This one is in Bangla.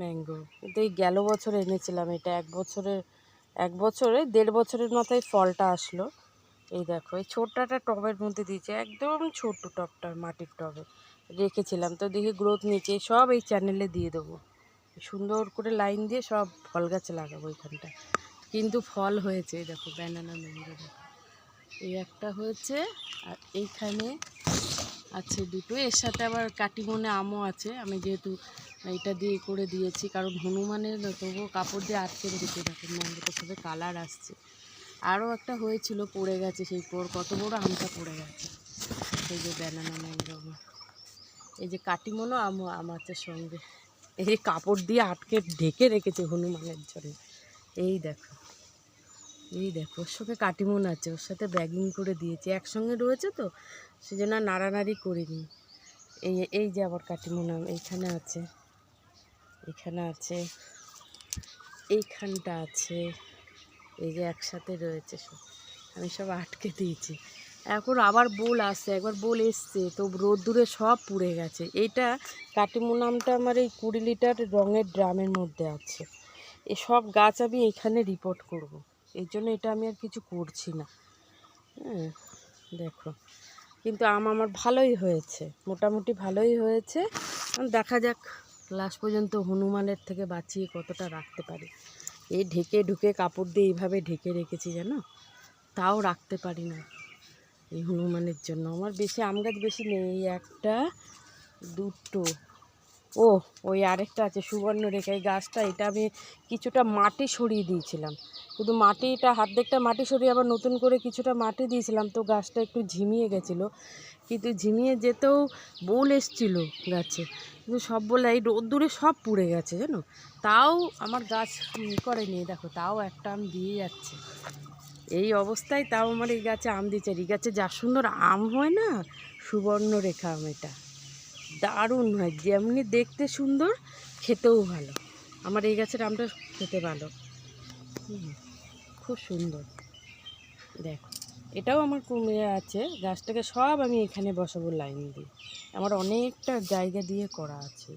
ম্যাঙ্গো। কিন্তু এই গেল বছর এনেছিলাম এটা এক বছরের, এক বছরে দেড় বছরের মাথায় ফলটা আসলো। এই দেখো, এই ছোট্টটা টবের মধ্যে দিয়েছে, একদম ছোট্ট টবটা, মাটির টবে। রেখেছিলাম, তো দেখি গ্রোথ নিচে, সব এই চ্যানেলে দিয়ে দেবো। সুন্দর করে লাইন দিয়ে সব ফল গাছ লাগাবো এখানটা। কিন্তু ফল হয়েছে দেখো ব্যানানা ম্যাঙ্গো দেখো। এই একটা হয়েছে, আর এইখানে আছে দুটো এর সাথে আবার কাটিমনে আমও আছে। আমি যেহেতু এটা দিয়ে করে দিয়েছি, কারণ হনুমানের তবুও কাপড় দিয়ে আটকে রেখেছি দেখো ম্যাঙ্গোটা সাথে কালার আসছে। আরও একটা হয়েছিল, পড়ে গেছে সেই পর, কত বড় আমটা পড়ে গেছে। এই যে ব্যানানা ম্যাঙ্গো এই যে কাটিমনও আম আম আছে সঙ্গে। এই কাপড় দিয়ে আটকে, ঢেকে রেখেছে হনুমানের জন্য। এই দেখো। এই দেখো, ওর সঙ্গে কাটিমন আছে, ওর সাথে ব্যাগিং করে দিয়েছি, একসঙ্গে রয়েছে তো, সেজন্য নাড়ানাড়ি করিনি। এই এই যে আবার কাটিমন, এইখানে আছে এখানে আছে, এইখানটা আছে, এই যে একসাথে রয়েছে সব, আমি সব আটকে দিয়েছি। এখন আবার বোল আসছে, একবার বোল এসছে, তো রোদ্দুরে সব পুড়ে গেছে। এইটা কাটিমুনামটা আমার এই কুড়ি লিটার রঙের ড্রামের মধ্যে আছে। এ সব গাছ আমি এখানে রিপোর্ট করব। এই জন্য এটা আমি আর কিছু করছি না। হ্যাঁ দেখো। কিন্তু আম আমার ভালোই হয়েছে, মোটামুটি ভালোই হয়েছে। দেখা যাক, লাস্ট পর্যন্ত হনুমানের থেকে বাঁচিয়ে কতটা রাখতে পারি। এই ঢেকে ঢুকে কাপড় দিয়ে এইভাবে ঢেকে রেখেছি যেন তাও রাখতে পারি না এই হনুমানের জন্য। আমার বেশি আম গাছ বেশি নেই, এই একটা, দুটো। ও, ওই আরেকটা আছে, সুবর্ণরেখা। এই গাছটা, এটা আমি কিছুটা মাটি সরিয়ে দিয়েছিলাম। শুধু মাটিটা হাত দেখটা মাটি সরিয়ে আবার নতুন করে কিছুটা মাটি দিয়েছিলাম তো গাছটা একটু ঝিমিয়ে গেছিল। কিন্তু ঝিমিয়ে যেতেও বোল এসছিল গাছে। কিন্তু সব বলে এই রোদ্দুরে সব পুড়ে গেছে জানো? তাও আমার গাছ করেনি দেখো তাও একটা আম দিয়ে যাচ্ছে। এই অবস্থায় তাও আমার এই গাছে আম দিচ্ছে এই গাছে যা সুন্দর আম হয় না সুবর্ণরেখা আম এটা। দারুণ হয় যেমনি দেখতে সুন্দর খেতেও ভালো। আমার এই গাছের আমটা খেতে ভালো। হুম, খুব সুন্দর। দেখো, এটাও আমার কমে আছে, গাছটাকে সব আমি এখানে বসাবো লাইন দিয়ে। আমার অনেকটা জায়গা দিয়ে করা আছে